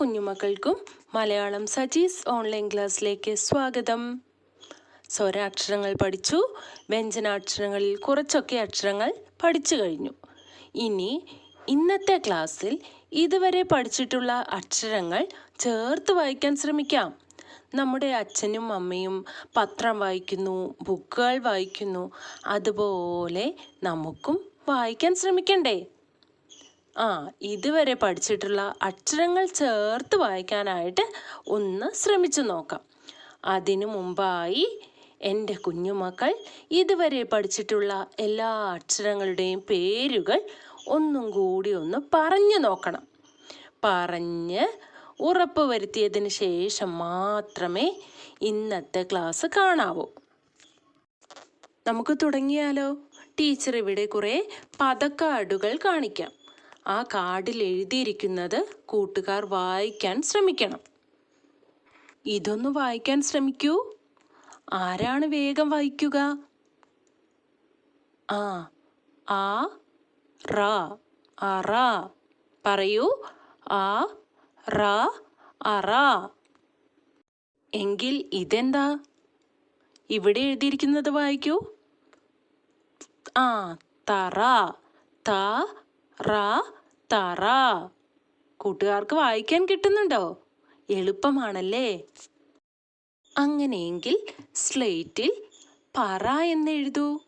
കുഞ്ഞുമക്കൾക്കും Malayalam Saji's online ക്ലാസ്സിലേക്ക് സ്വാഗതം. സ്വരാക്ഷരങ്ങൾ പഠിച്ചു. വ്യഞ്ജനാക്ഷരങ്ങളിൽ കുറച്ചൊക്കെ അക്ഷരങ്ങൾ പഠിച്ചു കഴിഞ്ഞു. ഇനി ഇന്നത്തെ ക്ലാസ്സിൽ ഇതുവരെ പഠിച്ചിട്ടുള്ള അക്ഷരങ്ങൾ ചേർത്ത് വായിക്കാൻ ശ്രമിക്കാം. നമ്മുടെ അച്ഛനും അമ്മയും പത്രം വായിക്കുന്നു ബുക്കുകൾ വായിക്കുന്നു. അതുപോലെ നമുക്കും വായിക്കാൻ ശ്രമിക്കണ്ടേ? ആ ഇതുവരെ പഠിച്ചിട്ടുള്ള അക്ഷരങ്ങൾ ചേർത്ത് വായിക്കാനായിട്ട് ഒന്ന് ശ്രമിച്ചു നോക്കാം. അതിനു മുമ്പായി എന്റെ കുഞ്ഞുമക്കൾ ഇതുവരെ പഠിച്ചിട്ടുള്ള എല്ലാ അക്ഷരങ്ങളുടെയും പേരുകൾ ഒന്നും കൂടി ഒന്ന് പറഞ്ഞു നോക്കണം. പറഞ്ഞ് ഉറപ്പ് വരുത്തിയതിന് ശേഷം മാത്രമേ ഇന്നത്തെ ക്ലാസ് കാണാവൂ. നമുക്ക് തുടങ്ങിയാലോ? ടീച്ചർ ഇവിടെ കുറേ പതക്കാടുകൾ കാണിക്കാം. ആ കാർഡിൽ എഴുതിയിരിക്കുന്നത് കൂട്ടുകാർ വായിക്കാൻ ശ്രമിക്കണം. ഇതൊന്ന് വായിക്കാൻ ശ്രമിക്കൂ. ആരാണ് വേഗം വായിക്കുക? ആ ആ റ അറ പറയൂ. ആ റ അറ എങ്കിൽ ഇതെന്താ? ഇവിടെ എഴുതിയിരിക്കുന്നത് വായിക്കൂ. ആ തറ ത റ തറ. കൂട്ടുകാർക്ക് വായിക്കാൻ കിട്ടുന്നുണ്ടോ? എളുപ്പമാണല്ലേ? അങ്ങനെയെങ്കിൽ സ്ലേറ്റിൽ പറ എന്ന് എഴുതൂ.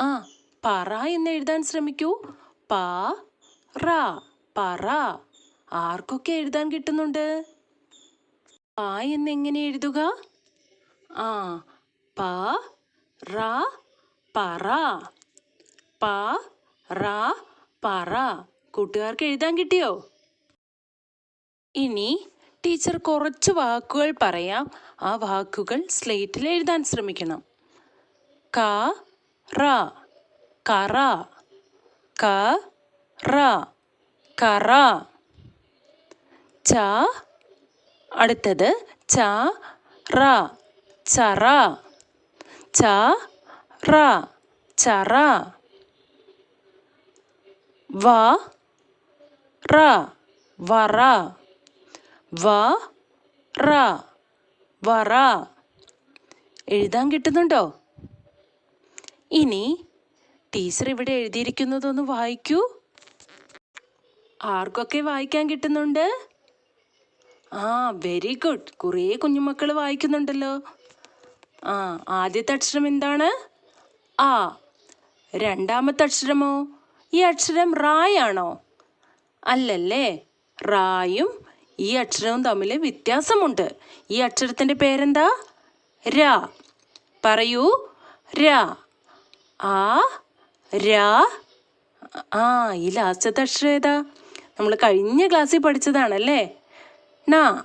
ആ പറ എന്ന് എഴുതാൻ ശ്രമിക്കൂ. പാ റ പറ. ആർക്കൊക്കെ എഴുതാൻ കിട്ടുന്നുണ്ട്? പാ എന്നെങ്ങനെ എഴുതുക? ആ പ റ പറ. പ റ പറ. കൂട്ടുകാർക്ക് എഴുതാൻ കിട്ടിയോ? ഇനി ടീച്ചർ കുറച്ച് വാക്കുകൾ പറയാം. ആ വാക്കുകൾ സ്ലേറ്റിൽ എഴുതാൻ ശ്രമിക്കണം. ക റ കറ ക റ കറ. ച അടുത്തത് ച റ ചറ. ച റ ചറ. വ റ വറ വ റ വറ. എഴുതാൻ കിട്ടുന്നുണ്ടോ? ഇനി ടീച്ചർ ഇവിടെ എഴുതിയിരിക്കുന്നതൊന്ന് വായിക്കൂ. ആർക്കൊക്കെ വായിക്കാൻ കിട്ടുന്നുണ്ട്? ആ വെരി ഗുഡ് കുറേ കുഞ്ഞുമക്കൾ വായിക്കുന്നുണ്ടല്ലോ. ആ ആദ്യത്തെ അക്ഷരം എന്താണ്? ആ രണ്ടാമത്തെ അക്ഷരമോ? ഈ അക്ഷരം റായാണോ? അല്ലല്ലേ. റായും ഈ അക്ഷരവും തമ്മിൽ വ്യത്യാസമുണ്ട്. ഈ അക്ഷരത്തിന്റെ പേരെന്താ? ര. പറയൂ. ര. ആ ര. ആ ഈ ലാസ്റ്റത്തെ അക്ഷരം ഏതാ? നമ്മൾ കഴിഞ്ഞ ക്ലാസ്സിൽ പഠിച്ചതാണല്ലേ. ന.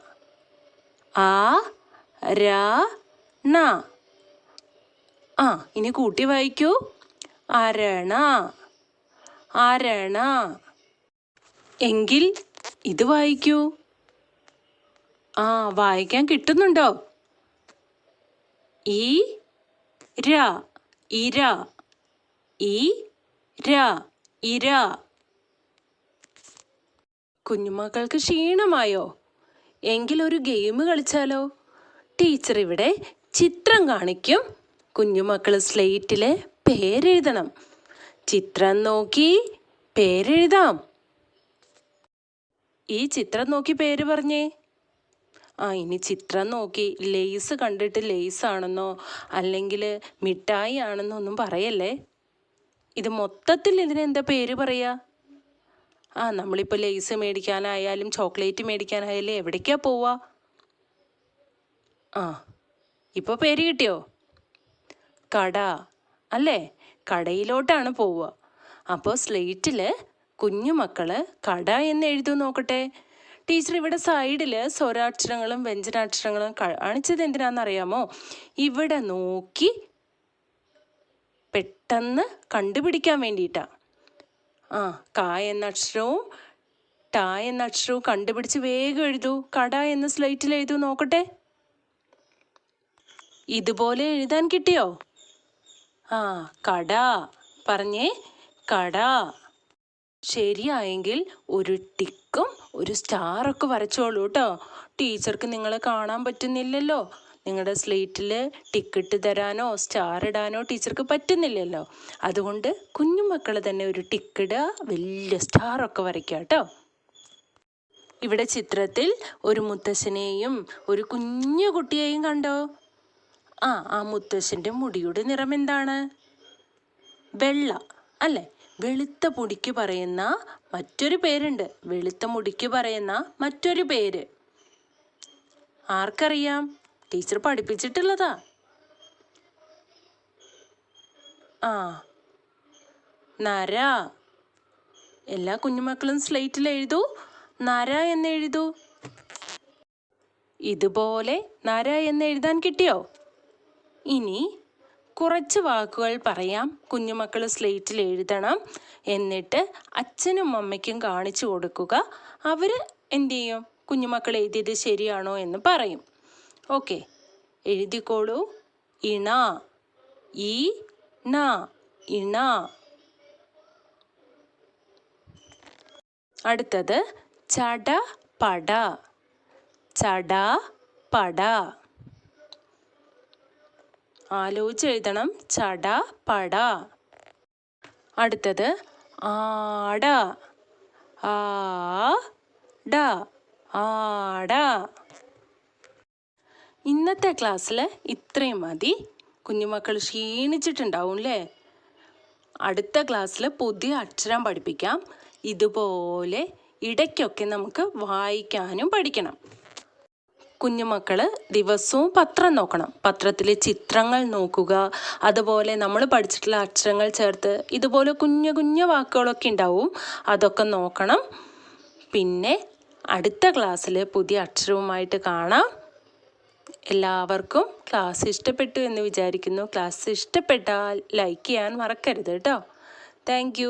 ആ ര ന. ആ ഇനി കൂട്ടി വായിക്കൂ. അരണ. അരണ എങ്കിൽ ഇത് വായിക്കൂ. ആ വായിക്കാൻ കിട്ടുന്നുണ്ടോ? ഈ ര ഇര ഈ ര ഇര കുഞ്ഞുമക്കൾക്ക് ക്ഷീണമായോ? എങ്കിൽ ഒരു ഗെയിം കളിച്ചാലോ? ടീച്ചർ ഇവിടെ ചിത്രം കാണിക്കും. കുഞ്ഞുമക്കൾ സ്ലേറ്റിലെ പേരെഴുതണം. ചിത്രം നോക്കി പേരെഴുതാം. ഈ ചിത്രം നോക്കി പേര് പറഞ്ഞേ. ആ ഇനി ചിത്രം നോക്കി. ലേസ് കണ്ടിട്ട് ലേസ് ആണെന്നോ അല്ലെങ്കിൽ മിഠായി ആണെന്നോ ഒന്നും പറയല്ലേ? ഇത് മൊത്തത്തിൽ ഇതിനെന്താ പേര് പറയാ? ആ നമ്മളിപ്പോൾ ലേസ് മേടിക്കാനായാലും ചോക്ലേറ്റ് മേടിക്കാനായാലും എവിടേക്കാ പോവാ? ആ ഇപ്പോൾ പേര് കിട്ടിയോ? കട അല്ലേ? കടയിലോട്ടാണ് പോവുക. അപ്പോൾ സ്ലേറ്റിൽ കുഞ്ഞുമക്കൾ കട എന്ന് എഴുതി നോക്കട്ടെ. ടീച്ചർ ഇവിടെ സൈഡിൽ സ്വരാക്ഷരങ്ങളും വ്യഞ്ജനാക്ഷരങ്ങളും കാണിച്ചത് എന്തിനാണെന്നറിയാമോ ഇവിടെ നോക്കി പെട്ടെന്ന് കണ്ടുപിടിക്കാൻ വേണ്ടിയിട്ടാണ് ആ കാ എന്ന അക്ഷരവും ട എന്ന അക്ഷരവും കണ്ടുപിടിച്ച് വേഗം എഴുതൂ. കട എന്ന സ്ലേറ്റിൽ എഴുതൂ നോക്കട്ടെ. ഇതുപോലെ എഴുതാൻ കിട്ടിയോ? ആ കട. പറഞ്ഞേ കട. ശരിയായെങ്കിൽ ഒരു ടിക്കും ഒരു സ്റ്റാറൊക്കെ വരച്ചോളൂ കേട്ടോ. ടീച്ചർക്ക് നിങ്ങളെ കാണാൻ പറ്റുന്നില്ലല്ലോ. നിങ്ങളുടെ സ്ലേറ്റിൽ ടിക്കറ്റ് തരാനോ സ്റ്റാർ ഇടാനോ ടീച്ചർക്ക് പറ്റുന്നില്ലല്ലോ. അതുകൊണ്ട് കുഞ്ഞുമക്കൾ തന്നെ ഒരു ടിക്കറ്റ് വലിയ സ്റ്റാറൊക്കെ വരയ്ക്കുക കേട്ടോ. ഇവിടെ ചിത്രത്തിൽ ഒരു മുത്തശ്ശനെയും ഒരു കുഞ്ഞു കുട്ടിയെയും കണ്ടോ? ആ ആ മുത്തശ്ശന്റെ മുടിയുടെ നിറം എന്താണ്? വെള്ള അല്ലേ? വെളുത്ത മുടിക്ക് പറയുന്ന മറ്റൊരു പേരുണ്ട്. വെളുത്ത മുടിക്ക് പറയുന്ന മറ്റൊരു പേര്. ആർക്കറിയാം? ടീച്ചർ പഠിപ്പിച്ചിട്ടുള്ളതാ. ആ നര. എല്ലാ കുഞ്ഞുമക്കളും സ്ലേറ്റിൽ എഴുതൂ. നര എന്ന് എഴുതൂ. ഇതുപോലെ നര എന്ന് എഴുതാൻ കിട്ടിയോ? ഇനി കുറച്ച് വാക്കുകൾ പറയാം. കുഞ്ഞുമക്കൾ സ്ലേറ്റിൽ എഴുതണം. എന്നിട്ട് അച്ഛനും അമ്മയ്ക്കും കാണിച്ചു കൊടുക്കുക. അവർ എന്ത് ചെയ്യും? കുഞ്ഞുമക്കൾ എഴുതിയത് ശരിയാണോ എന്ന് പറയും. ഓക്കെ. എഴുതിക്കോളൂ. ഇണ ഈ ന ഇണ. അടുത്തത് ചട പട. ചട പട. ആലോചിച്ച് എഴുതണം ചട പട. അടുത്തത് ആട. ആ ആട. ഇന്നത്തെ ക്ലാസ്സിൽ ഇത്രയും മതി. കുഞ്ഞുമക്കൾ ക്ഷീണിച്ചിട്ടുണ്ടാവും അല്ലേ അടുത്ത ക്ലാസ്സിൽ പുതിയ അക്ഷരം പഠിപ്പിക്കാം. ഇതുപോലെ ഇടയ്ക്കൊക്കെ നമുക്ക് വായിക്കാനും പഠിക്കണം. കുഞ്ഞുമക്കൾ ദിവസവും പത്രം നോക്കണം. പത്രത്തിലെ ചിത്രങ്ങൾ നോക്കുക. അതുപോലെ നമ്മൾ പഠിച്ചിട്ടുള്ള അക്ഷരങ്ങൾ ചേർത്ത് ഇതുപോലെ കുഞ്ഞു കുഞ്ഞു വാക്കുകളൊക്കെ ഉണ്ടാവും. അതൊക്കെ നോക്കണം. പിന്നെ അടുത്ത ക്ലാസ്സിൽ പുതിയ അക്ഷരവുമായിട്ട് കാണാം. എല്ലാവർക്കും ക്ലാസ് ഇഷ്ടപ്പെട്ടു എന്ന് വിചാരിക്കുന്നു. ക്ലാസ് ഇഷ്ടപ്പെട്ടാൽ ലൈക്ക് ചെയ്യാൻ മറക്കരുത് കേട്ടോ. താങ്ക്